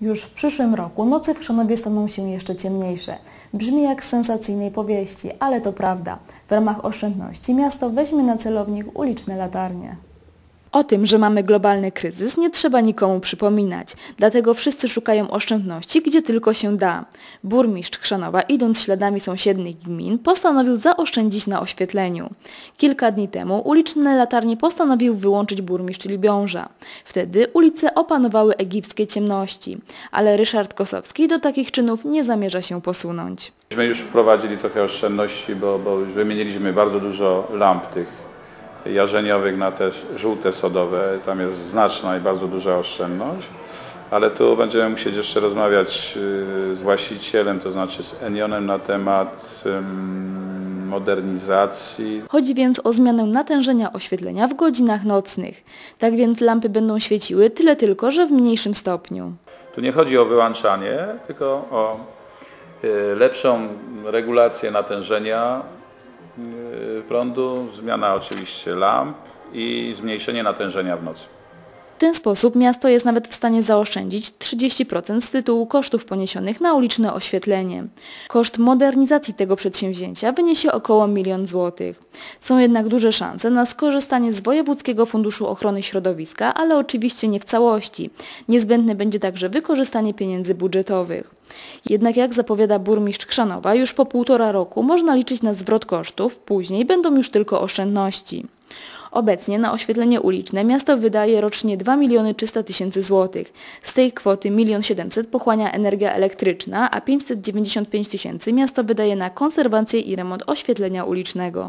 Już w przyszłym roku noce w Chrzanowie staną się jeszcze ciemniejsze. Brzmi jak z sensacyjnej powieści, ale to prawda. W ramach oszczędności miasto weźmie na celownik uliczne latarnie. O tym, że mamy globalny kryzys, nie trzeba nikomu przypominać. Dlatego wszyscy szukają oszczędności, gdzie tylko się da. Burmistrz Chrzanowa, idąc śladami sąsiednich gmin, postanowił zaoszczędzić na oświetleniu. Kilka dni temu uliczne latarnie postanowił wyłączyć burmistrz Libiąża. Wtedy ulice opanowały egipskie ciemności, ale Ryszard Kosowski do takich czynów nie zamierza się posunąć. Myśmy już wprowadzili trochę oszczędności, bo, bo już wymieniliśmy bardzo dużo lamp tych jarzeniowych na te żółte sodowe. Tam jest znaczna i bardzo duża oszczędność. Ale tu będziemy musieli jeszcze rozmawiać y, z właścicielem, to znaczy z Enionem na temat modernizacji. Chodzi więc o zmianę natężenia oświetlenia w godzinach nocnych. Tak więc lampy będą świeciły tyle tylko, że w mniejszym stopniu. Tu nie chodzi o wyłączanie, tylko o y, lepszą regulację natężenia prądu, zmiana oczywiście lamp i zmniejszenie natężenia w nocy. W ten sposób miasto jest nawet w stanie zaoszczędzić 30% z tytułu kosztów poniesionych na uliczne oświetlenie. Koszt modernizacji tego przedsięwzięcia wyniesie około milion złotych. Są jednak duże szanse na skorzystanie z Wojewódzkiego Funduszu Ochrony Środowiska, ale oczywiście nie w całości. Niezbędne będzie także wykorzystanie pieniędzy budżetowych. Jednak jak zapowiada burmistrz Krzanowa, już po półtora roku można liczyć na zwrot kosztów, później będą już tylko oszczędności. Obecnie na oświetlenie uliczne miasto wydaje rocznie 2 miliony 300 tysięcy złotych. Z tej kwoty 1 700 pochłania energia elektryczna, a 595 tysięcy miasto wydaje na konserwację i remont oświetlenia ulicznego.